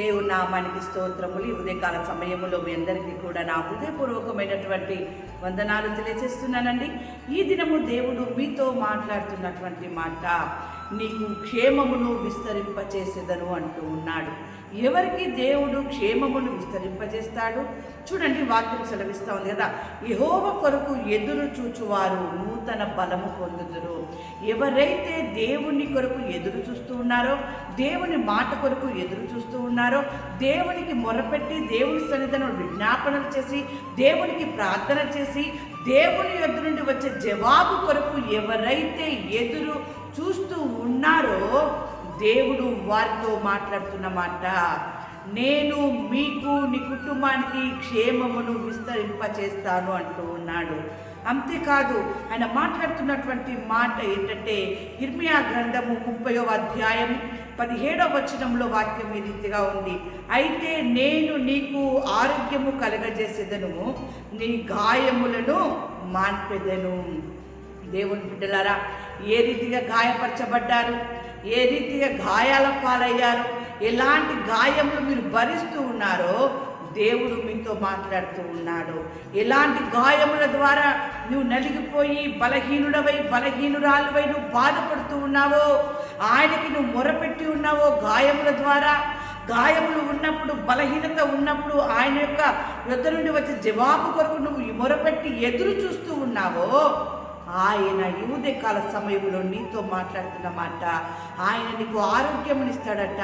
దేవుని నామానికి స్తోత్రములు. ఈ ఉదయకాల సమయంలో మీ అందరికీ కూడా నా హృదయపూర్వకమైనటువంటి వందనాలు తెలియజేస్తున్నానండి. ఈ దినము దేవుడు మీతో మాట్లాడుతున్నటువంటి మాట. నీకు క్షేమమును విస్తరింపచేసేదను అంటూ ఉన్నాడు. ఎవరికి దేవుడు క్షేమమును విస్తరింపజేస్తాడు? చూడండి వాక్యం సెలవిస్తా ఉంది కదా. యహోవ కొరకు ఎదురు చూచువారు నూతన బలము పొందుదురు. ఎవరైతే దేవుని కొరకు ఎదురు చూస్తూ ఉన్నారో దేవుని మాట కొరకు ఎదురు చూస్తూ ఉన్నారో దేవునికి మొరపెట్టి దేవుని సన్నిధిలో విజ్ఞాపనలు చేసి దేవునికి ప్రార్థన చేసి దేవుని ఎదురు నుండి వచ్చే జవాబు కొరకు ఎవరైతే ఎదురు చూస్తూ ఉన్నారో దేవుడు వారితో మాట్లాడుతున్న మాట నేను మీకు నీ కుటుంబానికి క్షేమమును విస్తరింపచేస్తాను అంటూ ఉన్నాడు. అంతేకాదు ఆయన మాట్లాడుతున్నటువంటి మాట ఏంటంటే ఇర్మియా గ్రంథము ముప్పయో అధ్యాయం పదిహేడవ వచనంలో వాక్యం ఈ రీతిగా ఉంది. అయితే నేను నీకు ఆరోగ్యము కలగజేసేదను నీ గాయములను మాన్పెదను. దేవుని బిడ్డలారా ఏ రీతిగా గాయపరచబడ్డారు? ఏ రీతిగా గాయాల పాలయ్యారు? ఎలాంటి గాయములు మీరు భరిస్తూ ఉన్నారో దేవుడు మీతో మాట్లాడుతూ ఉన్నాడు. ఎలాంటి గాయముల ద్వారా నువ్వు నలిగిపోయి బలహీనుడవై బలహీనురాలువై నువ్వు బాధపడుతూ ఉన్నావో ఆయనకి నువ్వు మొరపెట్టి ఉన్నావో గాయముల ద్వారా గాయములు ఉన్నప్పుడు బలహీనత ఉన్నప్పుడు ఆయన యొక్క యొద్ద నుండి వచ్చే జవాబు కొరకు నువ్వు మొరపెట్టి ఎదురు చూస్తూ ఉన్నావో ఆయన యువదే కాల సమయంలో నీతో మాట్లాడుతున్న మాట ఆయన నీకు ఆరోగ్యమునిస్తాడట.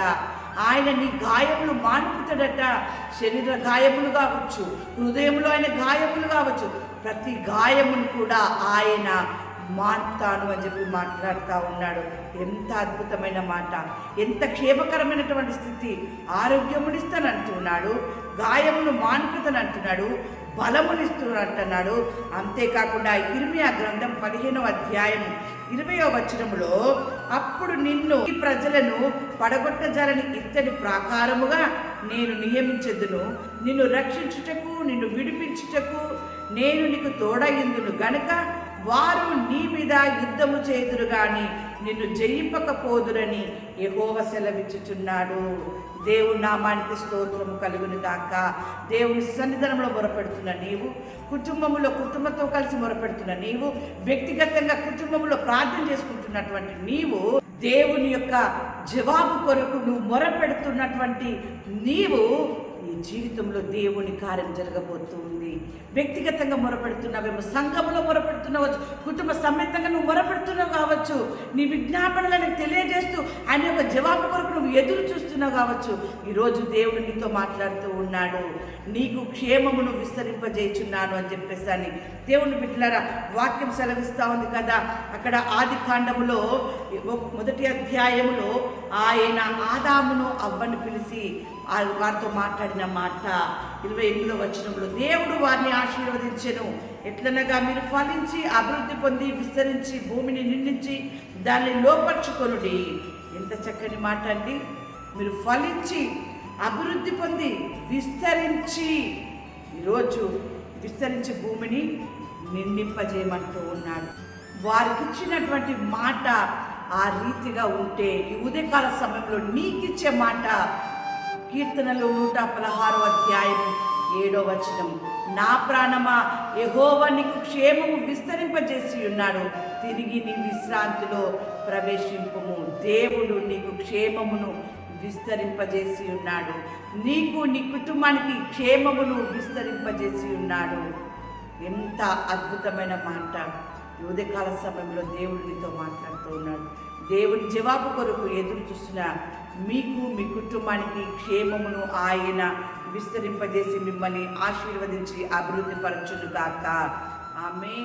ఆయన నీ గాయములు మాన్పుతాడట. శరీర గాయములు కావచ్చు హృదయంలో ఆయన గాయములు కావచ్చు. ప్రతి గాయమును కూడా ఆయన మాన్తాను అని చెప్పి మాట్లాడుతూ ఉన్నాడు. ఎంత అద్భుతమైన మాట. ఎంత క్షేమకరమైనటువంటి స్థితి. ఆరోగ్యమునిస్తానంటున్నాడు గాయమును మాన్పుతానంటున్నాడు బలమునిస్తున్నట్టున్నాడు అంతేకాకుండా ఇర్మియా గ్రంథం పదిహేనవ అధ్యాయం ఇరవయో వచనములో అప్పుడు నిన్ను ఈ ప్రజలను పడగొట్టజాలని ఇత్తడి ప్రాకారముగా నేను నియమించదును. నిన్ను రక్షించుటకు నిన్ను విడిపించుటకు నేను నీకు తోడయిందును గనుక వారు నీ మీద యుద్ధము చేదురు గాని నిన్ను జయింపకపోదురని యహోవ సెలవిచ్చుచున్నాడు. దేవుని నామానికి స్తోత్రము కలుగును గాక. దేవుని సన్నిధానంలో మొరపెడుతున్న నీవు కుటుంబంలో కుటుంబంతో కలిసి మొరపెడుతున్న నీవు వ్యక్తిగతంగా కుటుంబంలో ప్రార్థన చేసుకుంటున్నటువంటి నీవు దేవుని యొక్క జవాబు కొరకు నువ్వు మొరపెడుతున్నటువంటి నీవు జీవితంలో దేవుని కార్యం జరగబోతుంది. వ్యక్తిగతంగా మొరపెడుతున్నావేమో సంఘంలో మొరపెడుతున్నావచ్చు కుటుంబ సమేతంగా నువ్వు మొరపెడుతున్నావు కావచ్చు. నీ విజ్ఞాపనలను తెలియజేస్తూ ఆయన యొక్క జవాబు కొరకు నువ్వు ఎదురు చూస్తున్నావు కావచ్చు. ఈరోజు దేవుడు నీతో మాట్లాడుతూ ఉన్నాడు. నీకు క్షేమమును విస్తరింపజేయుచున్నాను అని చెప్పేసి అని. దేవుని బిడ్డలారా వాక్యం సెలవిస్తూ ఉంది కదా. అక్కడ ఆది కాండములో మొదటి అధ్యాయములో ఆయన ఆదామును అవ్వని పిలిచి వారితో మాట్లాడిన మాట ఇరవై ఎనిమిదో వచ్చినప్పుడు దేవుడు వారిని ఆశీర్వదించెను. ఎట్లనగా మీరు ఫలించి అభివృద్ధి పొంది విస్తరించి భూమిని నిండించి దాన్ని లోపరుచుకొనుడి. ఎంత చక్కని మాట అండి. మీరు ఫలించి అభివృద్ధి పొంది విస్తరించి ఈరోజు విస్తరించి భూమిని నిండింపజేయమంటూ ఉన్నాడు. వారికి ఇచ్చినటువంటి మాట ఆ రీతిగా ఉంటే ఈ ఉదయకాల సమయంలో నీకిచ్చే మాట కీర్తనలు నూట పదహారో అధ్యాయం ఏడో వచనం. నా ప్రాణమా యహోవ నీకు క్షేమము విస్తరింపజేసి ఉన్నాడు. తిరిగి నీ విశ్రాంతిలో ప్రవేశింపుము. దేవుడు నీకు క్షేమమును విస్తరింపజేసి ఉన్నాడు. నీకు నీ కుటుంబానికి క్షేమమును విస్తరింపజేసి ఉన్నాడు. ఎంత అద్భుతమైన మాట. ఈ ఉదయకాల సమయంలో దేవుడు నీతో మాట్లాడుతూ ఉన్నాడు. దేవుని జవాబు కొరకు ఎదురు చూసిన మీకు మీ కుటుంబానికి క్షేమమును ఆయన విస్తరింపజేసి మిమ్మల్ని ఆశీర్వదించి అభివృద్ధి పరచును కాక ఆమె